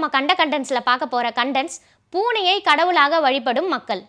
நம்ம கண்ட கண்டென்ட்ஸில் பார்க்க போகிற கண்டென்ட்ஸ் பூனையை கடவுளாக வழிபடும் மக்கள்.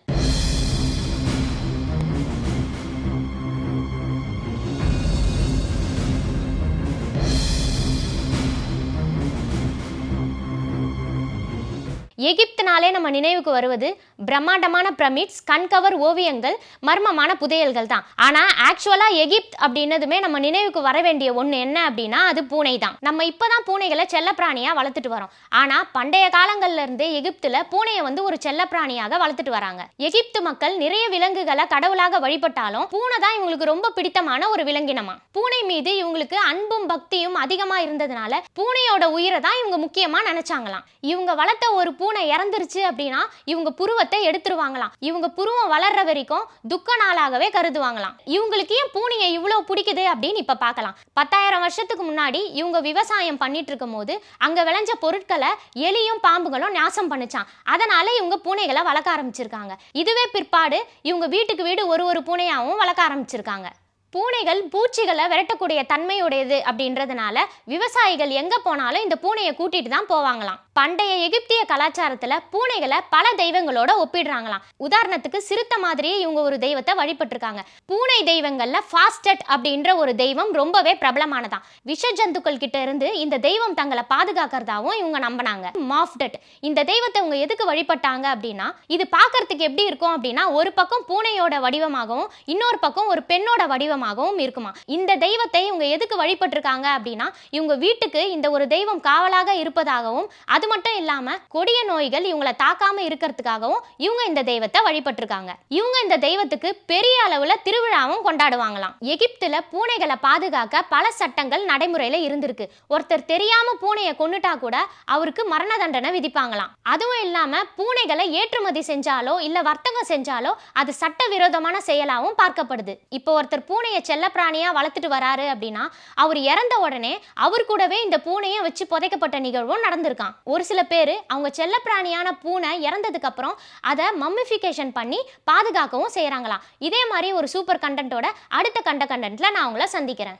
எகிப்துனாலே நம்ம நினைவுக்கு வருவது பிரம்மாண்டமான பிரமிட்ஸ் கண்கவர் ஓவியங்கள் மர்மமான புதையல்கள் தான். ஆனால் ஆக்சுவலாக எகிப்த் அப்படின்னதுமே நம்ம நினைவுக்கு வர வேண்டிய ஒன்று என்ன அப்படின்னா அது பூனை தான். நம்ம இப்போ தான் பூனைகளை செல்லப்பிராணியாக வளர்த்துட்டு வரோம். ஆனால் பண்டைய காலங்கள்லேருந்தே எகிப்தில் பூனையை வந்து ஒரு செல்லப்பிராணியாக வளர்த்துட்டு வராங்க. எகிப்து மக்கள் நிறைய விலங்குகளை கடவுளாக வழிபட்டாலும் பூனை தான் இவங்களுக்கு ரொம்ப பிடித்தமான ஒரு விலங்கினமா. பூனை மீது இவங்களுக்கு அன்பும் பக்தியும் அதிகமாக இருந்ததுனால பூனையோட உயிரை தான் இவங்க முக்கியமாக நினச்சாங்களாம். இவங்க வளர்த்த ஒரு பூனை இறந்துருச்சு அப்படின்னா இவங்க புருவத்தை எடுத்துருவாங்களாம். இவங்க புருவம் வளர்ற வரைக்கும் துக்க நாளாகவே கருதுவாங்களாம். இவங்களுக்கு ஏன் பூனையை இவ்வளோ பிடிக்குது அப்படின்னு இப்போ பார்க்கலாம். பத்தாயிரம் வருஷத்துக்கு முன்னாடி இவங்க விவசாயம் பண்ணிட்டு இருக்கும் போது அங்கே விளைஞ்ச பொருட்களை எலியும் பாம்புகளும் நாசம் பண்ணுச்சான் அதனால இவங்க பூனைகளை வளர்க்க ஆரம்பிச்சிருக்காங்க. இதுவே பிற்பாடு இவங்க வீட்டுக்கு வீடு ஒரு ஒரு பூனையாகவும் வளர்க்க ஆரம்பிச்சிருக்காங்க. பூனைகள் பூச்சிகளை விரட்டக்கூடிய தன்மையுடையது அப்படின்றதுனால விவசாயிகள் எங்க போனாலும் இந்த பூனையை கூட்டிட்டு தான் போவாங்களாம். பண்டைய எகிப்திய கலாச்சாரத்துல பூனைகளை பல தெய்வங்களோட ஒப்பிடுறாங்களாம். உதாரணத்துக்கு சிறுத்தை மாதிரியே இவங்க ஒரு தெய்வத்தை வழிபட்டிருக்காங்க. பூனை தெய்வங்கள்ல ஃபாஸ்டட் அப்படின்ற ஒரு தெய்வம் ரொம்பவே பிரபலமானதான் விஷ ஜந்துக்கள் கிட்ட இருந்து இந்த தெய்வம் தங்களை பாதுகாக்கிறதாவும் இவங்க நம்பினாங்க. மாஃப்டட் இந்த தெய்வத்தை இவங்க எதுக்கு வழிபட்டாங்க அப்படின்னா இது பார்க்கறதுக்கு எப்படி இருக்கும் அப்படின்னா ஒரு பக்கம் பூனையோட வடிவமாகவும் இன்னொரு பக்கம் ஒரு பெண்ணோட வடிவம் தெய்வமாகவும் இருக்குமா? இந்த தெய்வத்தை இவங்க எதுக்கு வழிபட்டிருக்காங்க அப்படின்னா இவங்க வீட்டுக்கு இந்த ஒரு தெய்வம் காவலாக இருப்பதாகவும் அது மட்டும் இல்லாம கொடிய நோய்கள் இவங்களை தாக்காம இருக்கிறதுக்காகவும் இவங்க இந்த தெய்வத்தை வழிபட்டிருக்காங்க. இவங்க இந்த தெய்வத்துக்கு பெரிய அளவுல திருவிழாவும் கொண்டாடுவாங்களாம். எகிப்துல பூனைகளை பாதுகாக்க பல சட்டங்கள் நடைமுறையில இருந்திருக்கு. ஒருத்தர் தெரியாம பூனையை கொண்டுட்டா கூட அவருக்கு மரண தண்டனை விதிப்பாங்களாம். அதுவும் இல்லாம பூனைகளை ஏற்றுமதி செஞ்சாலோ இல்ல வர்த்தகம் செஞ்சாலோ அது சட்டவிரோதமான செயலாகவும் பார்க்கப்படுது. இப்போ ஒருத்தர் பூனை பூனையை செல்லப்பிராணியா வளர்த்துட்டு வராரு அப்படின்னா அவர் இறந்த உடனே அவர் கூடவே இந்த பூனையை வச்சு புதைக்கப்பட்ட நிகழ்வும் நடந்திருக்கான் ஒரு சில பேர் அவங்க செல்லப்பிராணியான பூனை இறந்ததுக்கு அப்புறம் அதை மம்மிஃபிகேஷன் பண்ணி பாதுகாக்கவும் செய்கிறாங்களாம் இதே மாதிரி ஒரு சூப்பர் கண்டென்ட்டோட அடுத்த கண்ட கண்டென்ட்ல நான் உங்களை சந்திக்கிறேன்.